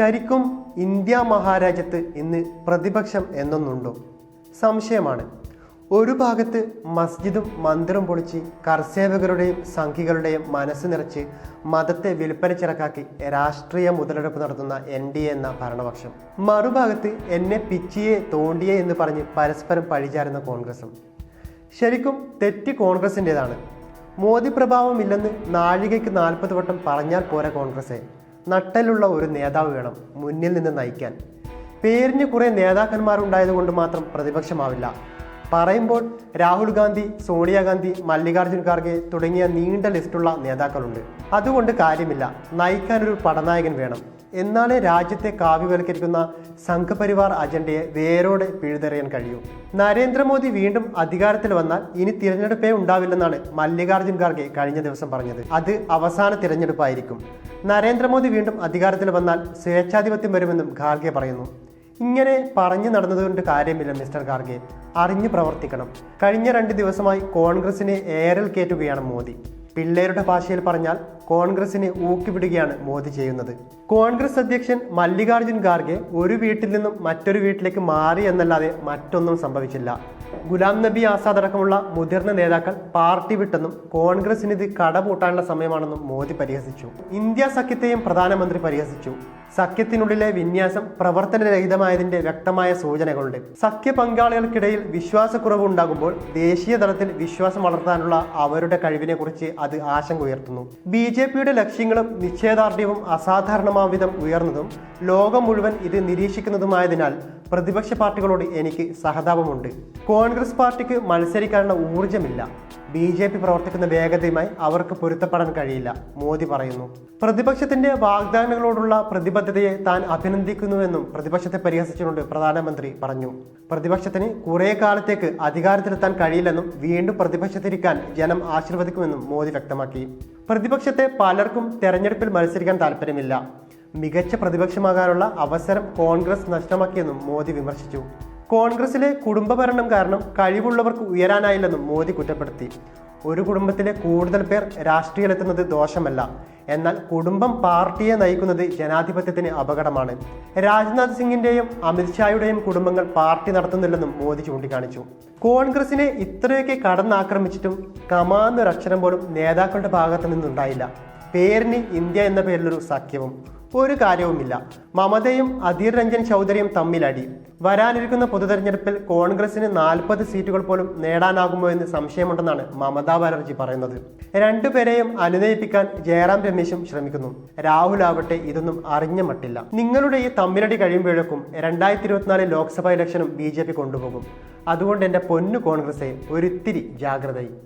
ശരിക്കും ഇന്ത്യ മഹാരാജ്യത്ത് ഇന്ന് പ്രതിപക്ഷം എന്നൊന്നുണ്ടോ? സംശയമാണ്. ഒരു ഭാഗത്ത് മസ്ജിദും മന്ദിറും പൊളിച്ച് കർസേവകരുടെയും സംഘികളുടെയും മനസ്സ് നിറച്ച് മതത്തെ വിൽപ്പന ചിറക്കാക്കി രാഷ്ട്രീയ മുതലെടുപ്പ് നടത്തുന്ന എൻ ഡി എ എന്ന ഭരണപക്ഷം. മറുഭാഗത്ത് എന്നെ പിച്ചിയെ തോണ്ടിയെ എന്ന് പറഞ്ഞ് പരസ്പരം പഴിചാരുന്ന കോൺഗ്രസും. ശരിക്കും തെറ്റ് കോൺഗ്രസിന്റെതാണ്. മോദി പ്രഭാവമില്ലെന്ന് നാഴികയ്ക്ക് നാൽപ്പത് വട്ടം പറഞ്ഞാൽ പോരാ കോൺഗ്രസെ. നട്ടലുള്ള ഒരു നേതാവ് വേണം മുന്നിൽ നിന്ന് നയിക്കാൻ. പേരിന് കുറെ നേതാക്കന്മാരുണ്ടായതുകൊണ്ട് മാത്രം പ്രതിപക്ഷമാവില്ല. പറയുമ്പോൾ രാഹുൽ ഗാന്ധി സോണിയാഗാന്ധി മല്ലികാർജുൻ ഖാർഗെ തുടങ്ങിയ നീണ്ട ലിസ്റ്റുള്ള നേതാക്കളുണ്ട്. അതുകൊണ്ട് കാര്യമില്ല. നയിക്കാനൊരു പടനായകൻ വേണം. എന്നാലേ രാജ്യത്തെ കാവ്യവൽക്കരിക്കുന്ന സംഘപരിവാർ അജണ്ടയെ വേരോടെ പിഴുതെറിയാൻ കഴിയൂ. നരേന്ദ്രമോദി വീണ്ടും അധികാരത്തിൽ വന്നാൽ ഇനി തിരഞ്ഞെടുപ്പേ ഉണ്ടാവില്ലെന്നാണ് മല്ലികാർജുൻ ഖാർഗെ കഴിഞ്ഞ ദിവസം പറഞ്ഞത്. അത് അവസാന തിരഞ്ഞെടുപ്പായിരിക്കും. നരേന്ദ്രമോദി വീണ്ടും അധികാരത്തിൽ വന്നാൽ സ്വേച്ഛാധിപത്യം വരുമെന്നും ഖാർഗെ പറയുന്നു. ഇങ്ങനെ പറഞ്ഞു നടന്നതുകൊണ്ട് കാര്യമില്ല മിസ്റ്റർ ഖാർഗെ. അറിഞ്ഞു പ്രവർത്തിക്കണം. കഴിഞ്ഞ രണ്ട് ദിവസമായി കോൺഗ്രസിനെ ഏറൽ കയറ്റുകയാണ് മോദി. പിള്ളേരുടെ ഭാഷയിൽ പറഞ്ഞാൽ കോൺഗ്രസിനെ ഊക്കിവിടുകയാണ് മോദി ചെയ്യുന്നത്. കോൺഗ്രസ് അധ്യക്ഷൻ മല്ലികാർജുൻ ഖാർഗെ ഒരു വീട്ടിൽ നിന്നും മറ്റൊരു വീട്ടിലേക്ക് മാറി എന്നല്ലാതെ മറ്റൊന്നും സംഭവിച്ചില്ല. ഗുലാം നബി ആസാദ് അടക്കമുള്ള മുതിർന്ന നേതാക്കൾ പാർട്ടി വിട്ടെന്നും കോൺഗ്രസിന് ഇത് കടപൂട്ടാനുള്ള സമയമാണെന്നും മോദി പരിഹസിച്ചു. ഇന്ത്യ സഖ്യത്തെയും പ്രധാനമന്ത്രി പരിഹസിച്ചു. സഖ്യത്തിനുള്ളിലെ വിന്യാസം പ്രവർത്തനരഹിതമായതിന്റെ വ്യക്തമായ സൂചനകളുണ്ട്. സഖ്യ പങ്കാളികൾക്കിടയിൽ വിശ്വാസക്കുറവ് ഉണ്ടാകുമ്പോൾ ദേശീയ തലത്തിൽ വിശ്വാസം വളർത്താനുള്ള അവരുടെ കഴിവിനെ കുറിച്ച് അത് ആശങ്ക ഉയർത്തുന്നു. ബി ജെ പിയുടെ ലക്ഷ്യങ്ങളും നിശ്ചയദാർഢ്യവും അസാധാരണമാവിധം ഉയർന്നതും ലോകം മുഴുവൻ ഇത് നിരീക്ഷിക്കുന്നതുമായതിനാൽ പ്രതിപക്ഷ പാർട്ടികളോട് എനിക്ക് സഹതാപമുണ്ട്. കോൺഗ്രസ് പാർട്ടിക്ക് മത്സരിക്കാനുള്ള ഊർജമില്ല ബി ജെ പി പ്രവർത്തിക്കുന്ന വേഗതയുമായി അവർക്ക് പൊരുത്തപ്പെടാൻ കഴിയില്ല മോദി പറയുന്നു. പ്രതിപക്ഷത്തിന്റെ വാഗ്ദാനങ്ങളോടുള്ള പ്രതിബദ്ധതയെ താൻ അഭിനന്ദിക്കുന്നുവെന്നും പ്രതിപക്ഷത്തെ പരിഹസിച്ചുകൊണ്ട് പ്രധാനമന്ത്രി പറഞ്ഞു. പ്രതിപക്ഷത്തിന് കുറെ കാലത്തേക്ക് അധികാരത്തിലെത്താൻ കഴിയില്ലെന്നും വീണ്ടും പ്രതിപക്ഷത്തിരിക്കാൻ ജനം ആശീർവദിക്കുമെന്നും മോദി വ്യക്തമാക്കി. പ്രതിപക്ഷത്തെ പലർക്കും തെരഞ്ഞെടുപ്പിൽ മത്സരിക്കാൻ താല്പര്യമില്ല. മികച്ച പ്രതിപക്ഷമാകാനുള്ള അവസരം കോൺഗ്രസ് നഷ്ടമാക്കിയെന്നും മോദി വിമർശിച്ചു. കോൺഗ്രസിലെ കുടുംബഭരണം കാരണം കഴിവുള്ളവർക്ക് ഉയരാനായില്ലെന്നും മോദി കുറ്റപ്പെടുത്തി. ഒരു കുടുംബത്തിലെ കൂടുതൽ പേർ രാഷ്ട്രീയത്തിലെത്തുന്നത് ദോഷമല്ല. എന്നാൽ കുടുംബം പാർട്ടിയെ നയിക്കുന്നത് ജനാധിപത്യത്തിന് അപകടമാണ്. രാജ്നാഥ് സിംഗിന്റെയും അമിത്ഷായുടെയും കുടുംബങ്ങൾ പാർട്ടി നടത്തുന്നില്ലെന്നും മോദി ചൂണ്ടിക്കാണിച്ചു. കോൺഗ്രസിനെ ഇത്രയൊക്കെ കടന്നാക്രമിച്ചിട്ടും കമാന്നൊരക്ഷരം പോലും നേതാക്കളുടെ ഭാഗത്തു നിന്നുണ്ടായില്ല. പേരിന് ഇന്ത്യ എന്ന പേരിലൊരു സഖ്യവും. ഒരു കാര്യവുമില്ല. മമതയും അധീർ രഞ്ജൻ ചൗധരിയും തമ്മിലടി. വരാനിരിക്കുന്ന പൊതുതെരഞ്ഞെടുപ്പിൽ കോൺഗ്രസിന് നാൽപ്പത് സീറ്റുകൾ പോലും നേടാനാകുമോ എന്ന് സംശയമുണ്ടെന്നാണ് മമതാ ബാനർജി പറയുന്നത്. രണ്ടുപേരെയും അനുനയിപ്പിക്കാൻ ജയറാം രമേശും ശ്രമിക്കുന്നു. രാഹുൽ ആവട്ടെ ഇതൊന്നും അറിഞ്ഞ മട്ടില്ല. നിങ്ങളുടെ ഈ തമ്മിലടി കഴിയുമ്പോഴേക്കും രണ്ടായിരത്തി ഇരുപത്തിനാല് ലോക്സഭാ ഇലക്ഷനും ബി ജെ പി കൊണ്ടുപോകും. അതുകൊണ്ട് എന്റെ പൊന്നു കോൺഗ്രസെ ഒരിത്തിരി ജാഗ്രതയും